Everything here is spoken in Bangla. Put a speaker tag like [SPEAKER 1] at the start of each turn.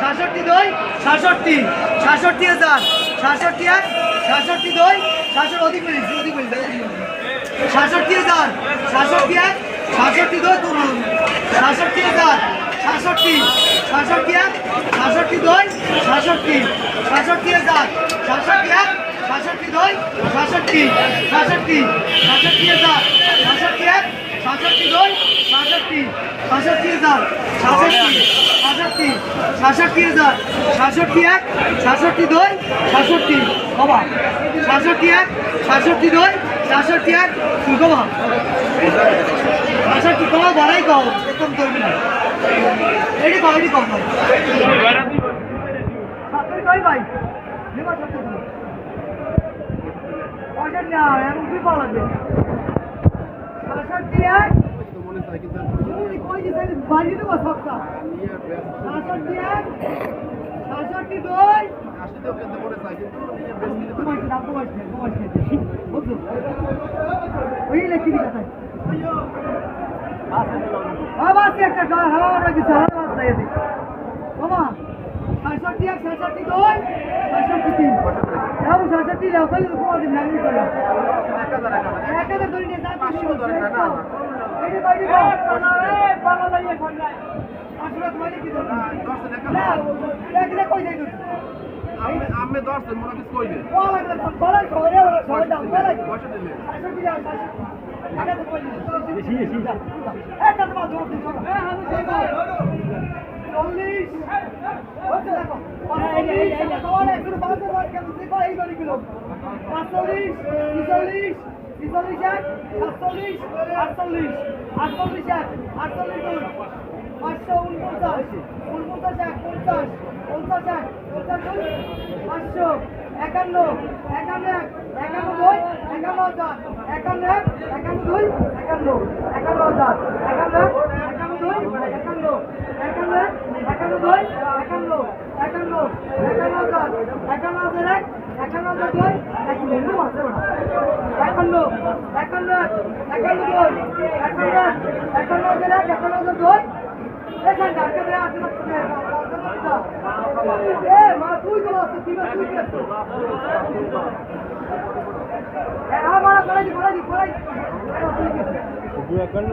[SPEAKER 1] সাতষট্টি দুই, সাতষট্টি সাতষট্টি হাজার, সাতষট্টি এক, সাতষট্টি দুই, সাতষট্টি অধিক মিনিট অধিক মিনিট সাতষট্টি হাজার, সাতষট্টি এক, সাতষট্টি দুই দু সাতষট্টি হাজার, সাতষট্টি সাতষট্টি এক, সাতষট্টি দুই, সাতষট্টি সাতষট্টি হাজার, সাতষট্টি এক, সাতষট্টি দুই, সাতষট্টি সাতষট্টি সাতষট্টি হাজার, সাতষট্টি এক। সাতষট্টি দুই সাতষট্টি সাতষট্টি হাজার সাতষট্টি সাতষট্টি সাতষট্টি হাজার সাতষট্টি এক সাতষট্টি দুই সাতষট্টি বাবা সাতষট্টি এক সাতষট্টি দুই সাতষট্টি এক তুই কমা কমা বাড়াই কম, একদম করবি না। এটি কম এটি কম ভাই? ভাই সাতষট্টি পয়সা না এমন কি পাওয়া লাগবে? একটা গাল হাওয়া মারা গেছে হাওয়া দি বাবা সাতষট্টি এক সাতষট্টি দুই সাতষট্টি তিন এবং সাতষট্টি দাও তাহলে তো তোমাদের নামি করলাম এক হাজার ধরে নিয়ে
[SPEAKER 2] আমি দর্শন মনে কিছু
[SPEAKER 1] বলা
[SPEAKER 2] পয়সা দিলে
[SPEAKER 1] ধরো চল্লিশ ছিচল্লিশ এক সাতচল্লিশ, আটচল্লিশ আটচল্লিশ এক আটচল্লিশ দুই পাঁচশো উনপঞ্চাশ উনপঞ্চাশ এক পঞ্চাশ পঞ্চাশ এক পঞ্চাশ দুই পাঁচশো একান্ন একান্ন এক একান্ন দুই একান্ন হাজার, একান্ন এক একান্ন দুই একান্ন একান্ন হাজার, একান্ন এক একান্ন দুই একান্ন একান্ন এক একান্ন দুই একান্ন একান্ন একান্ন হাজার একান্ন হাজার এক একান্ন হাজার দুই মারতে পারো একান্ন একান্ন এক একান্ন দুই একান্ন এক একান্ন এক একান্ন দুই এখান